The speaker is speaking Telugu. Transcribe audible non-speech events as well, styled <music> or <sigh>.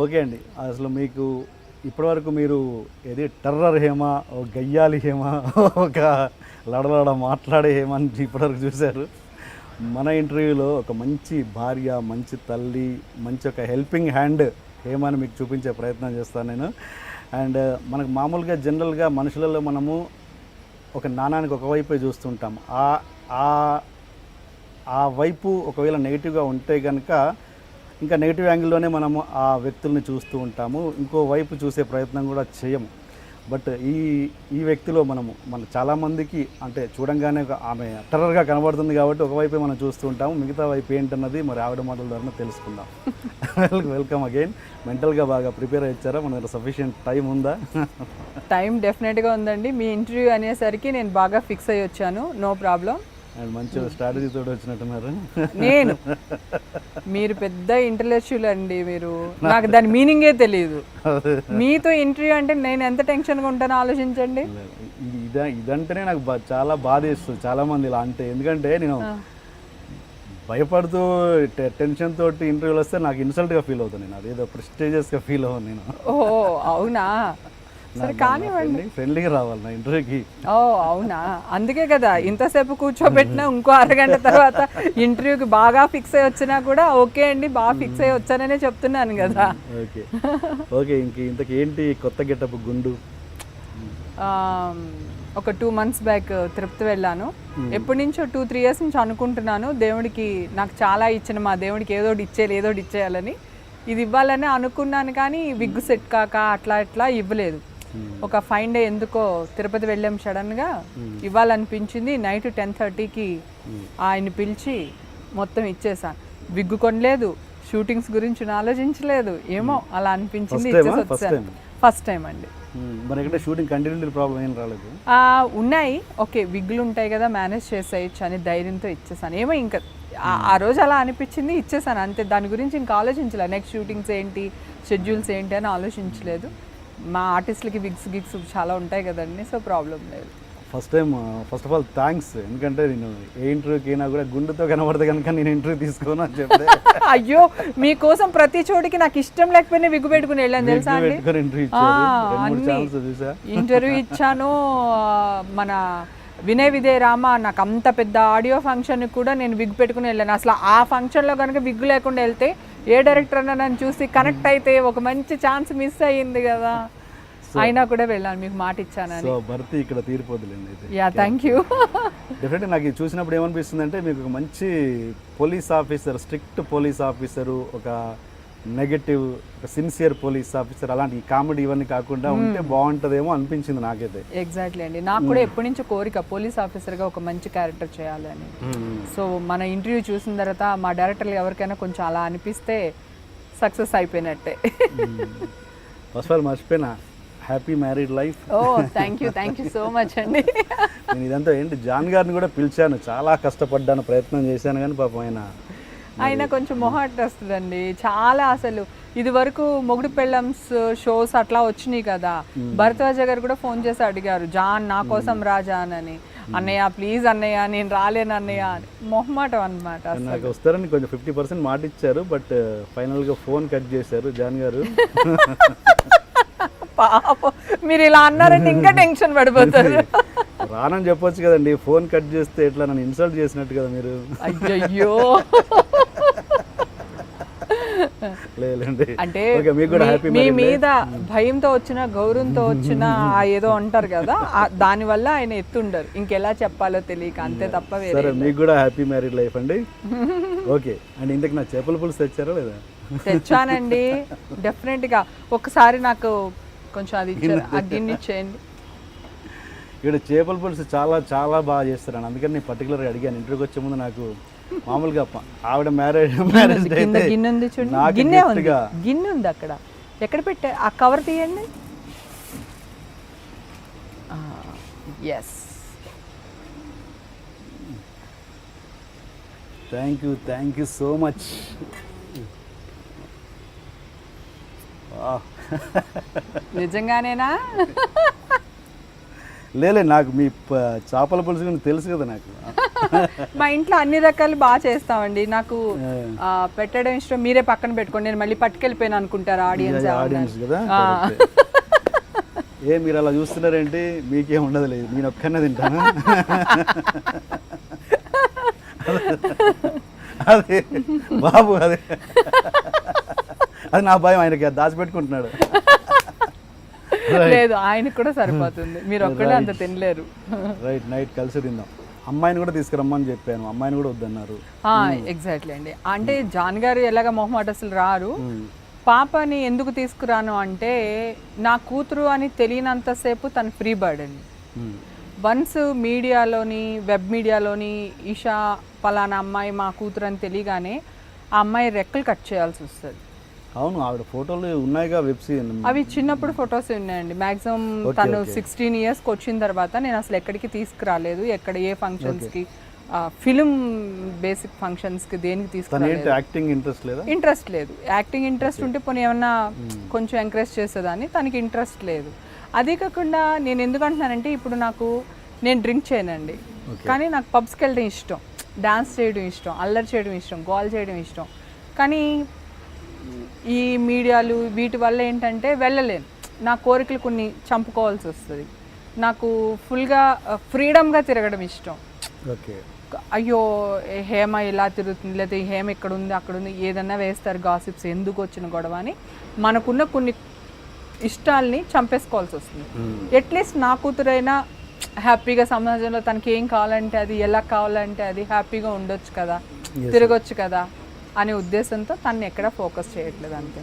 ఓకే అండి. అసలు మీకు ఇప్పటివరకు మీరు ఏది టెర్రర్ హేమ ఒక గయ్యాలి హేమ ఒక లడలడ మాట్లాడే హేమ అని ఇప్పటివరకు చూశారు. మన ఇంటర్వ్యూలో ఒక మంచి భార్య మంచి తల్లి మంచి ఒక హెల్పింగ్ హ్యాండ్ హేమాని మీకు చూపించే ప్రయత్నం చేస్తాను నేను. అండ్ మనకు మామూలుగా జనరల్గా మనుషులలో మనము ఒక నాణానికి ఒకవైపే చూస్తుంటాం. ఆ ఆ ఆ వైపు ఒకవేళ నెగిటివ్గా ఉంటే కనుక ఇంకా నెగిటివ్ యాంగిల్లోనే మనము ఆ వ్యక్తుల్ని చూస్తూ ఉంటాము. ఇంకో వైపు చూసే ప్రయత్నం కూడా చేయము. బట్ ఈ ఈ వ్యక్తిలో మనము మన చాలామందికి అంటే చూడంగానే ఆమె టెర్రర్గా కనబడుతుంది కాబట్టి ఒకవైపే మనం చూస్తూ ఉంటాము. మిగతా వైపు ఏంటన్నది మరి ఆవిడ మాటల ద్వారా తెలుసుకుందాం. వెల్కమ్ అగైన్ మెంటల్గా బాగా ప్రిపేర్ అయ్యారా? మన దగ్గర సఫిషియెంట్ టైం ఉందా? టైం డెఫినెట్గా ఉందండి. మీ ఇంటర్వ్యూ అనేసరికి నేను బాగా ఫిక్స్ అయ్యి వచ్చాను నో ప్రాబ్లం మంచి స్ట్రాటజీ తోటి వచ్చినట్టున్నారు. నేను. మీరు పెద్ద ఇంటలెక్చువల్ అండి మీరు. నాకు దాని మీనింగే తెలియదు మీతో ఇంటర్వ్యూ అంటే నేను ఎంత టెన్షన్గా ఉంటానో ఆలోచించండి. ఇది ఇదా ఇదంటేనే నాకు చాలా బాధ వేస్తుంది చాలా మంది ఇలా అంటే. ఎందుకంటే నేను భయపడుతూ టెన్షన్ తోటి ఇంటర్వ్యూలు వస్తే నాకు ఇన్సల్ట్గా ఫీల్ అవుతాను నేను. అదేదో ప్రెస్టేజియస్గా ఫీల్ అవ్వను నేను. ఓ అవునా? సరే కానివ్వండి. ఫ్రెండ్లీగా రావాలి నా ఇంటర్వ్యూకి. ఓ అవునా? అందుకే కదా ఇంతసేపు కూర్చోబెట్టినా ఇంకో అరగంట తర్వాత ఇంటర్వ్యూకి బాగా ఫిక్స్ అయ్యి వచ్చినా కూడా ఓకే అండి బాగా ఫిక్స్ అయ్యి వచ్చాననే చెప్తున్నాను కదా. ఓకే. ఓకే ఇంక ఇంతకి ఏంటి కొత్త గెటప్ గుండు? ఒక టూ మంత్స్ బ్యాక్ తిరుపతి వెళ్ళాను. ఎప్పటి నుంచో టూ త్రీ ఇయర్స్ నుంచి అనుకుంటున్నాను దేవుడికి నాకు చాలా ఇచ్చిన మా దేవుడికి ఏదో ఇచ్చేయాలి ఏదో ఇచ్చేయాలని. ఇది ఇవ్వాలని అనుకున్నాను కానీ విగ్గు సెట్ కాక అట్లా ఇట్లా ఇవ్వలేదు. ఒక ఫైన్ డే ఎందుకో తిరుపతి వెళ్ళాం సడన్గా ఇవ్వాలనిపించింది. నైట్ టెన్ థర్టీకి ఆయన పిలిచి మొత్తం ఇచ్చేసాను విగ్గు కొనలేదు. షూటింగ్స్ గురించి ఆలోచించలేదు. ఏమో అలా అనిపించింది? ఇచ్చేసి వచ్చాను? ఫస్ట్ టైం అండి. మరి ఎక్కడ షూటింగ్ కంటిన్యూ ప్రాబ్లం ఏం రాలేదు? ఆ, ఉన్నాయి. ఓకే విగ్గులు ఉంటాయి కదా మేనేజ్ చేసేయచ్చు అని ధైర్యంతో ఇచ్చేసాను. ఏమో ఇంకా ఆ- ఆ రోజు అలా అనిపించింది ఇచ్చేసాను. అంతే. దాని గురించి ఇంకా ఆలోచించలేదు నెక్స్ట్ షూటింగ్స్ ఏంటి? షెడ్యూల్స్ ఏంటి అని ఆలోచించలేదు. మా ఆర్టిస్టులకి విగ్స్ గిగ్స్ చాలా ఉంటాయి కదండి సో ప్రాబ్లం లేదు. First time first of all thanks ఎందుకంటే నేను ఏ ఇంటర్వ్యూకి అయినా కూడా గుండెతో కనబడితే కనుక నేను ఇంటర్వ్యూ తీసుకోను అని చెప్తే. అయ్యో మీకోసం ప్రతి చోటికి నాకు ఇష్టం లేకపోయినా విగ్గు పెట్టుకుని వెళ్ళాను తెలుసా ఇంటర్వ్యూ ఇంటర్వ్యూ ఇచ్చాను మన వినయ్ విజయ్ రామ నాకు అంత పెద్ద ఆడియో ఫంక్షన్ కూడా నేను విగ్ పెట్టుకుని వెళ్ళాను. అసలు ఆ ఫంక్షన్లో కనుక విగ్ లేకుండా వెళ్తే ఏ డైరెక్టర్ అన్న నన్ను చూసి కనెక్ట్ అయితే ఒక మంచి ఛాన్స్ మిస్ అయ్యింది కదా. అయినా కూడా వెళ్ళాను మీకు మాట ఇచ్చానని. సో భర్తీ ఇక్కడ తీరిపోదులేండి యా థ్యాంక్ యూ డెఫినెట్గా నాకు ఇది చూసినప్పుడు ఏమనిపిస్తుంది అంటే మీకు ఒక మంచి police officer strict police officer ఒక నెగటివ్ సిన్సియర్ పోలీస్ ఆఫీసర్ అలాంటి కామెడీ ఇవన్నీ కాకుండా ఉంటే బాగుంటుందేమో అనిపించింది నాకైతే. ఎగ్జాక్ట్లీ అండి. నాకు కూడా ఎప్పటి నుంచో కోరిక పోలీస్ ఆఫీసర్గా ఒక మంచి క్యారెక్టర్ చేయాలని. సో మన ఇంటర్వ్యూ చూసిన తర్వాత మా డైరెక్టర్లు ఎవరికైనా కొంచెం అలా అనిపిస్తే సక్సెస్ అయిపోయినట్టే. ఫస్ట్ ఆల్ మర్చిపోయినా. Happy married life oh thank you thank you so much అండి. నేను ఇదంతా ఏంటి జాన్ గారిని కూడా పిలిచాను. చాలా కష్టపడ్డాను ప్రయత్నం చేశాను కానీ పాపం ఆయన ఆయన కొంచెం మొహాట్ వస్తుందండి చాలా అసలు ఇది వరకు మొగుడు పెళ్ళమ్స్ షోస్ అట్లా వచ్చినాయి కదా. భరద్వాజ గారు కూడా ఫోన్ చేసి అడిగారు జాన్ నా కోసం రా జాన్ అని. అన్నయ్య ప్లీజ్ అన్నయ్య నేను రాలేను అన్నయ్య అని. మొహమాటం అనమాట నాకు వస్తారని కొంచెం ఫిఫ్టీ పర్సెంట్ మాట ఇచ్చారు బట్ ఫైనల్గా ఫోన్ కట్ చేశారు జాన్ గారు. <laughs> పాపం. మీరు ఇలా అన్నారంటే ఇంకా టెన్షన్ పడిపోతారు. <laughs> రానని చెప్పొచ్చు కదండి ఫోన్ కట్ చేస్తే ఎట్లా నన్ను ఇన్సల్ట్ చేసినట్టు కదా మీరు. అయ్యయ్యో. <laughs> లేదండి అంటే మీ- మీద భయంతో వచ్చిన గౌరవంతో వచ్చిన ఆ ఏదో అంటారు కదా ఆ దానివల్ల ఆయన ఎత్తుండరు. ఇంకెలా చెప్పాలో తెలియక అంతే తప్ప వేరే మీకు కూడా హ్యాపీ మ్యారీడ్ లైఫ్ అండి. ఓకే అండ్ ఇంతకు నా చేపల పులుసు తెచ్చారా లేదా? తెచ్చానండి. డెఫినెట్గా. ఒకసారి నాకు కొంచెం అది ఇచ్చారు. ఇచ్చేయండి. ఇక్కడ చేపల పులుసు చాలా చాలా బాగా చేస్తారండి. అందుకని నేను పర్టికులర్గా అడిగాను. ఇంటర్వ్యూకి వచ్చే ముందు నాకు మామూలుగా ఆవిడ మ్యారేజ్ మ్యారేజ్ గిన్నె ఉంది చూడండి గిన్నె ఉంది. గిన్నె ఉంది అక్కడ. ఎక్కడ పెట్టా? ఆ కవర్ తీయండి. Yes thank you thank you so much నిజంగానేనా? <laughs> లేలే నాకు మీ చేపల పులుసు తెలుసు కదా నాకు. మా ఇంట్లో అన్ని రకాలు బాగా చేస్తామండి. నాకు పెట్టడం ఇష్టం. మీరే పక్కన పెట్టుకోండి. నేను మళ్ళీ పట్టుకెళ్ళిపోయాను అనుకుంటారు ఆడియన్స్ ఆడియన్స్ కదా? ఏ మీరు అలా చూస్తున్నారేంటి? మీకేం ఉండదు లేదు. నేను ఒక్కనే తింటాను. అదే బాబు అదే. అది నా భయం. ఆయనకి దాచిపెట్టుకుంటున్నాడు. లేదు ఆయనకు కూడా సరిపోతుంది. మీరు ఒక్కడే అంత తినలేరు. రైట్ నైట్ కలిసి తిందాం. అమ్మాయిని కూడా తీసుకురమ్మని చెప్పాను. అమ్మాయిని కూడా వద్దన్నారు. ఎగ్జాక్ట్లీ అండి. అంటే జాన్ గారు ఎలాగ మొహమాట అసలు రారు పాపని ఎందుకు తీసుకురాను అంటే నా కూతురు అని తెలియనంతసేపు తను ఫ్రీ బర్డ్ అండి. వన్స్ మీడియాలోని వెబ్ మీడియాలోని ఈషా పలానా అమ్మాయి మా కూతురు అని తెలియగానే ఆ అమ్మాయి రెక్కలు కట్ చేయాల్సి వస్తుంది. అవును ఆవిడ ఫోటోలు ఉన్నాయిగా వెబ్ సిరీస్ అవి చిన్నప్పుడు ఫొటోస్ ఉన్నాయండి. మాక్సిమం తను సిక్స్టీన్ ఇయర్స్కి వచ్చిన తర్వాత నేను అసలు ఎక్కడికి తీసుకురాలేదు. ఎక్కడ ఏ ఫంక్షన్స్కి ఫిలిం బేసిక్ ఫంక్షన్స్కి దేనికి తను తీసుకురాలేదు. యాక్టింగ్ ఇంట్రెస్ట్ లేదా? ఇంట్రెస్ట్ లేదు. యాక్టింగ్ ఇంట్రెస్ట్ ఉంటే పోనీ ఏమన్నా కొంచెం ఎంకరేజ్ చేసేదాన్ని. తనకి ఇంట్రెస్ట్ లేదు. అదే కాకుండా నేను ఎందుకు అంటున్నానంటే ఇప్పుడు నాకు నేను డ్రింక్ చేయనండి. కానీ నాకు పబ్స్కి వెళ్ళడం ఇష్టం. డాన్స్ చేయడం ఇష్టం. అల్లరి చేయడం ఇష్టం. గోల్ చేయడం ఇష్టం. కానీ ఈ మీడియాలు వీటి వల్ల ఏంటంటే వెళ్ళలేను. నా కోరికలు కొన్ని చంపుకోవాల్సి వస్తుంది. నాకు ఫుల్గా ఫ్రీడమ్గా తిరగడం ఇష్టం. ఓకే. అయ్యో హేమ ఇలా తిరుగుతుంది లేదా హేమ ఇక్కడ ఉంది అక్కడ ఉంది ఏదన్నా వేస్తారు గాసిప్స్ ఎందుకు వచ్చిన గొడవ అని మనకున్న కొన్ని ఇష్టాల్ని చంపేసుకోవాల్సి వస్తుంది. అట్లీస్ట్ నా కూతురైనా హ్యాపీగా సమాజంలో తనకి ఏం కావాలంటే అది ఎలా కావాలంటే అది హ్యాపీగా ఉండొచ్చు కదా తిరగొచ్చు కదా అనే ఉద్దేశంతో తను ఎక్కడ ఫోకస్ చేయట్లేదు అంతే.